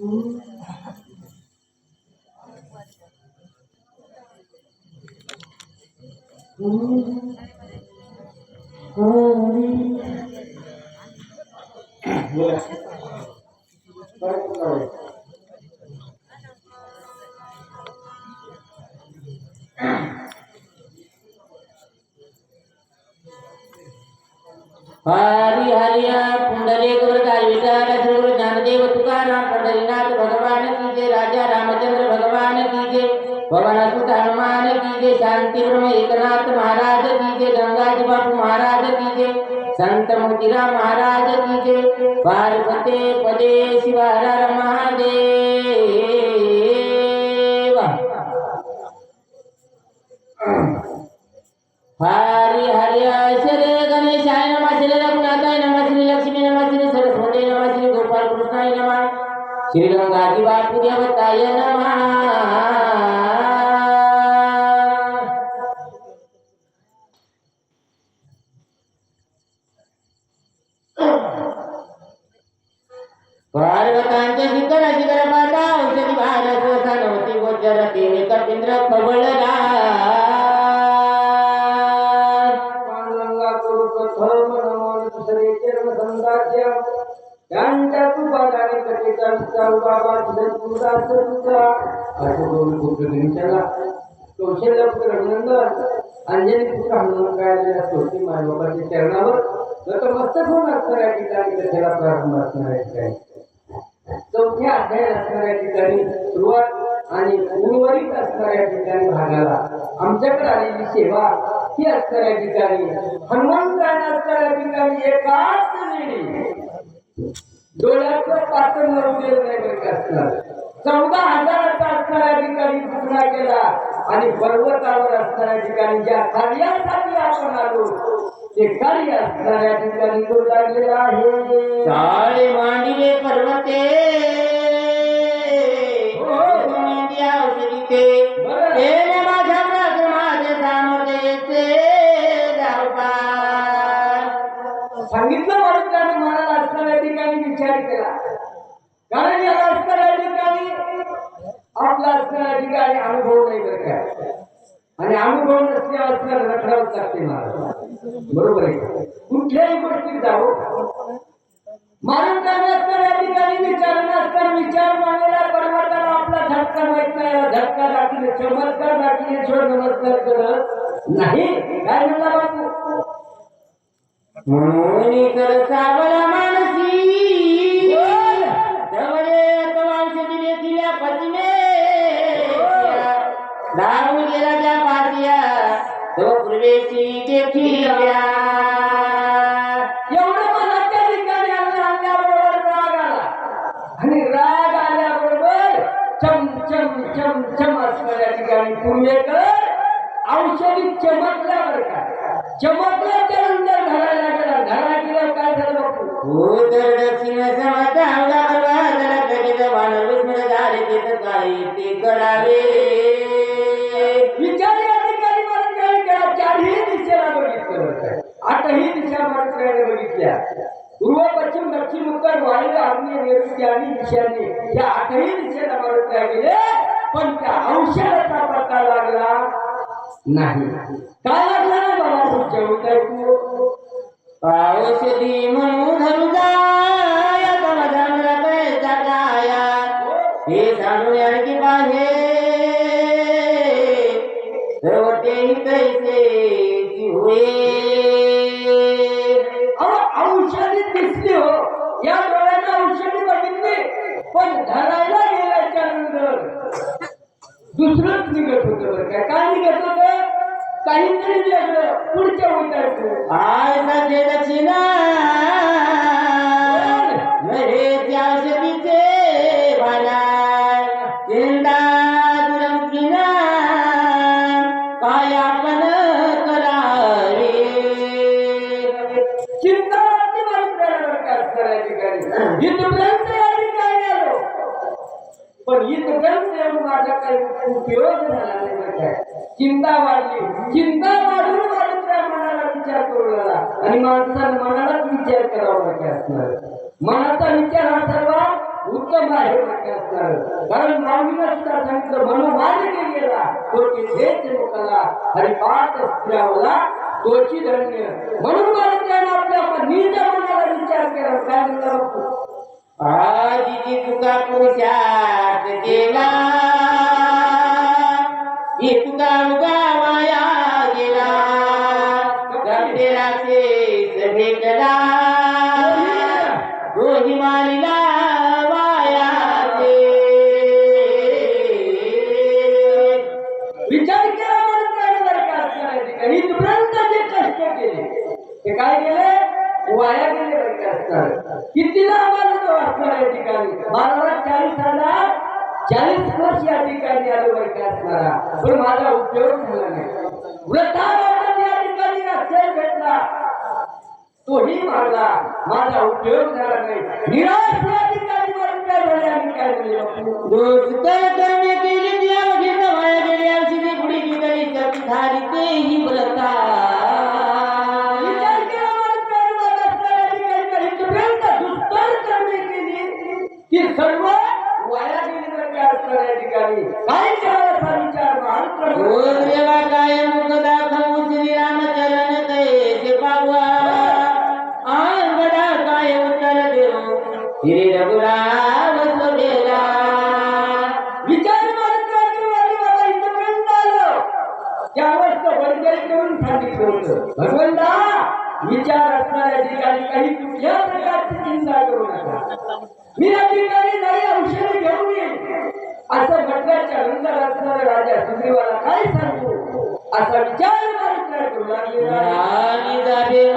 Holy. Hari हरिया पुंडलिक वरदाय विचार गुरु ज्ञानदेव तुकाराम पंढरीनाथ भगवान की जय राजा रामचंद्र भगवान की जय पवन सुत हनुमान की जय शांति ब्रह्म एकनाथ महाराज की जय गंगाजी बापू महाराज की जय संत मोतीराम महाराज की जय पार्वते पदे शिव महादेव। गादिवादिदेवताय नमः। भारतकांचे शिखर शिखर माता औषधी भारत नमो श्री चरण संदाज्य त्यांच्या बाबा तुझा तुझा. असं दोन पुत्र दिनच्याला कौशल्य पुत्र पुत्र हनुमान काढलेल्या सोटी मायबाबाच्या चरणावर नतमस्तक होऊन ठिकाणी कथेला प्रारंभ असणाऱ्या ठिकाणी. चौथ्या असणाऱ्या ठिकाणी सुरुवात आणि उर्वरित असणाऱ्या ठिकाणी भागाला. आमच्याकडे आलेली सेवा ही असणाऱ्या ठिकाणी हनुमंतान असणाऱ्या ठिकाणी एकाच वेळी. डोळ्याचं पात्र मरून गेलं नाही बरं असणार. चौदा हजाराचा असणाऱ्या ठिकाणी तुकडा केला आणि पर्वतावर असणाऱ्या ठिकाणी ज्या कार्यासाठी आपण आलो ते कार्य असणाऱ्या ठिकाणी तो लागलेला आहे? पर्वते. आपला असणाऱ्या ठिकाणी अनुभव नाही तर काय आणि अनुभव नसल्यावर असल्याला रखडावं लागते मला बरोबर आहे कुठल्याही गोष्टीत जाऊ मारून त्याने असणाऱ्या ठिकाणी विचार नसताना विचार मानलेला पर्वताला आपला झटका माहीत नाही. झटका दाखले चमत्कार दाखल्याशिवाय नमस्कार करत नाही. काय म्हणला बापू म्हणून करता पूर्वेची एवढं मनाच्या ठिकाणी आणल्याबरोबर राग आला. आणि राग आल्याबरोबर चम चम चम चम असणाऱ्या ठिकाणी. पूर्वेकर औषधी चमकल्या बरं का. चमकल्या त्यानंतर घराला गेला घरा गेल्यावर काय झालं बापू हो दक्षिण दिशेला बघितलं दिशा मंत्र्याने बघितल्या. पूर्व पश्चिम दक्षिण उत्तर वायू आग्नेय नैऋत्य आणि दिशांनी. या आठही दिशेला मंत्र्या गेले पण त्या औषधाचा पत्ता लागला नाही. काय लागला ना बाबा पुढच्या उलटाय तू औषधी म्हणून धरू जाया माझा मला हे जाणून आणखी पाहे. सर्व तेही कैसे होईल? काहीतरी वेगळं पुढच्या उतारतो. आय सखे दक्षिणा मरे त्या औषधीचे भाला चिंता काय आपण चिंता वाटली बरं काय इथपर्यंत या ठिकाणी आलो पण इथपर्यंत येऊन माझा काही उपयोग झाला. नाही चिंता वाढली. चिंता वाढून वाढून त्या मनाला विचार करू लागला. आणि माणसाला मनालाच विचार करावा लागला असणार. मनाचा विचार हा सर्वात उत्तम आहे कारण माऊलीला सुद्धा सांगितलं मनोभाग गेला तोची हेच लोकाला हरिपाठ स्त्रियाला तोची धन्य. म्हणून मला त्यानं आपल्या नीट मनाला विचार केला. काय म्हणला आजी तुका पुरुषात केला एक तुका उगा गेला गंभीराचे भेटला. मारिला वाया विचार केला का जे कष्ट केले ते काय केले? वाया गेले कितीला आम्हाला तो असणार या ठिकाणी बारा चाळीस हजार चाळीस वर्ष या ठिकाणी आलो बरं का पण माझा उपयोग झाला नाही. वृद्धावस्थेत या ठिकाणी असेल भेटला? तोही मारला माझा उपयोग झाला नाही. निराश या ठिकाणी मरून झाले? आणि काय झाले दोस्त गेली. औषधी गुढी गेली बोलता त्यावेळेस तो करून सांगितलं होतं. भगवंता विचार असणाऱ्या ठिकाणी काही कुठल्या प्रकारची चिंता करू नका. मी या ठिकाणी नाही औषध घेऊन येईल असं म्हटल्याच्या नंतर असणाऱ्या राजा सुग्रीवाला काय सांगू? असा विचार करू लागले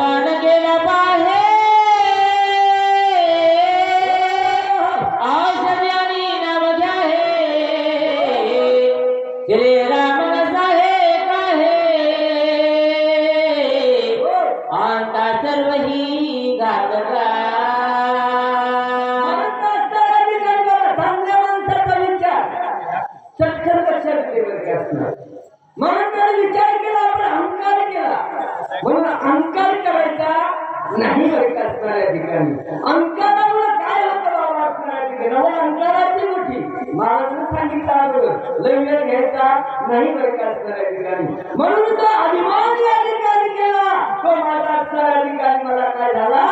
घ्यायचा नाही बरं का असणार या ठिकाणी म्हणून तो अभिमान या ठिकाणी केला. तो माझा असणार ठिकाणी मला काय झाला?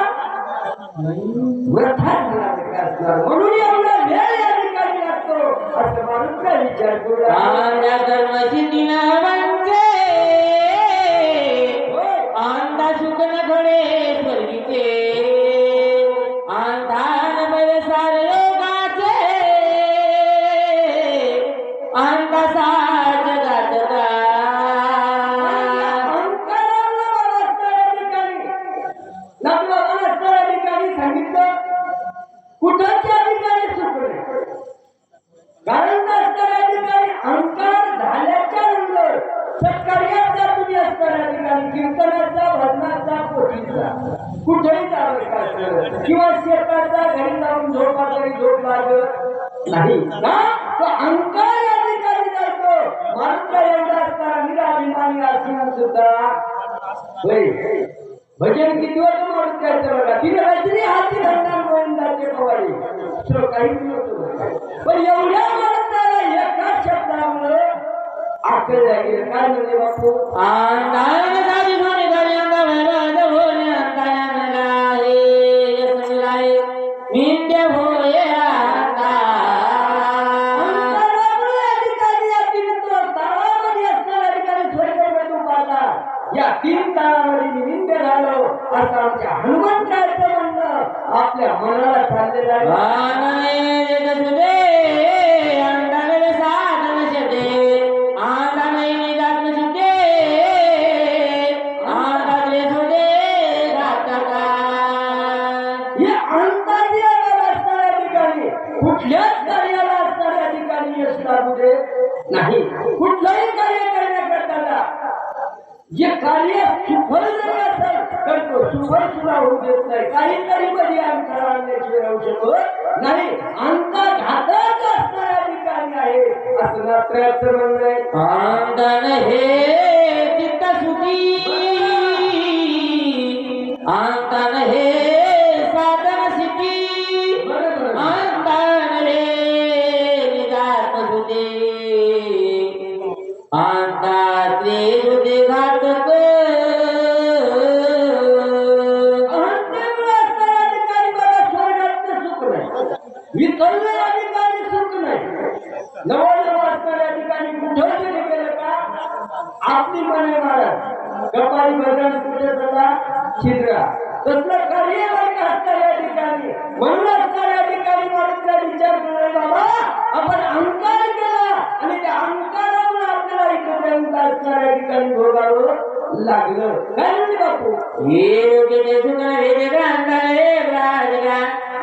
म्हणून एवढा वेळ या ठिकाणी लागतो. असं माणूस काय विचार करू लागला? आंध्या कर्मसिद्धी नावांचे आंधा सुख न घडे स्वर्गीचे. बळ सार योगाचे आंधा कीर्तनाचा भजनाचा पोटीचा. कुठेही जावं किंवा शेताचा घरी जाऊन झोपा तरी झोप लागत नाही. का? तो अंकार या ठिकाणी जातो. माणूस एवढा असताना निराभिमानी असून सुद्धा. होय. भजन किती वाजता माणूस करायचं बघा. तिने रात्री हाती धरणार गोविंदाचे पवारी दुसरं काहीच नव्हतं. पण एवढ्या आकल गेलं काय म्हणजे बापू आंधान साधी सोने घरी अंगा भरवाद होणे अंधायानला हे यसमिलाय निंद्य होय आता या तीन काळामध्ये निमित्त झालो. असं आमच्या हनुमंताचं म्हणणं आपल्या मनाला चाललेलं आहे. कार्याला असणाऱ्या ठिकाणी कुठल्याच कार्याला असणाऱ्या ठिकाणी यश लागू दे नाही. कुठलंही कार्य करण्याकरता जे कार्य सुफल जरी असेल करतो सुफल सुद्धा होऊ देत नाही. काहीतरी मध्ये अंतर आणण्याशिवाय राहू शकत नाही. अंत घातक असणाऱ्या ठिकाणी आहे असं रात्र म्हणणं आहे. आंदन हे का आपली मने महाराज कपाळी भजन कुठे झाला? छिद्रा तसलं कार्य नाही असतं या ठिकाणी? म्हणूनच असतं या ठिकाणी माणूसचा विचार केला बाबा आपण अहंकार केला आणि त्या अहंकारामुळे आपल्याला इकडे या ठिकाणी भोगावं लागलं. काय म्हणते बापू? हे योग्य देशुका हे वेगळा अंधार हे राजगा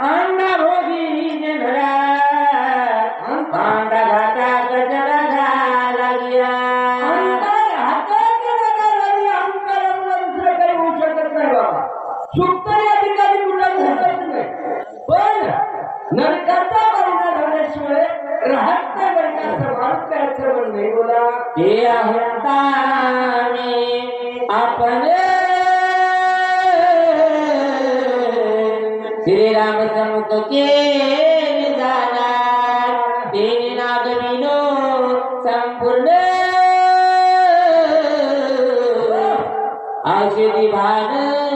अंडा भोगी हो जनरा पांडा तर या ठिकाणी कुठं होतच नाही. पण नरकाचा परिणाम झाल्याशिवाय राहत नाही नरकाचं माणूस त्याचं म्हण नाही बोला. ते अहंताने आपण श्रीराम समुख जाणार. नागविनो संपूर्ण औषधी भान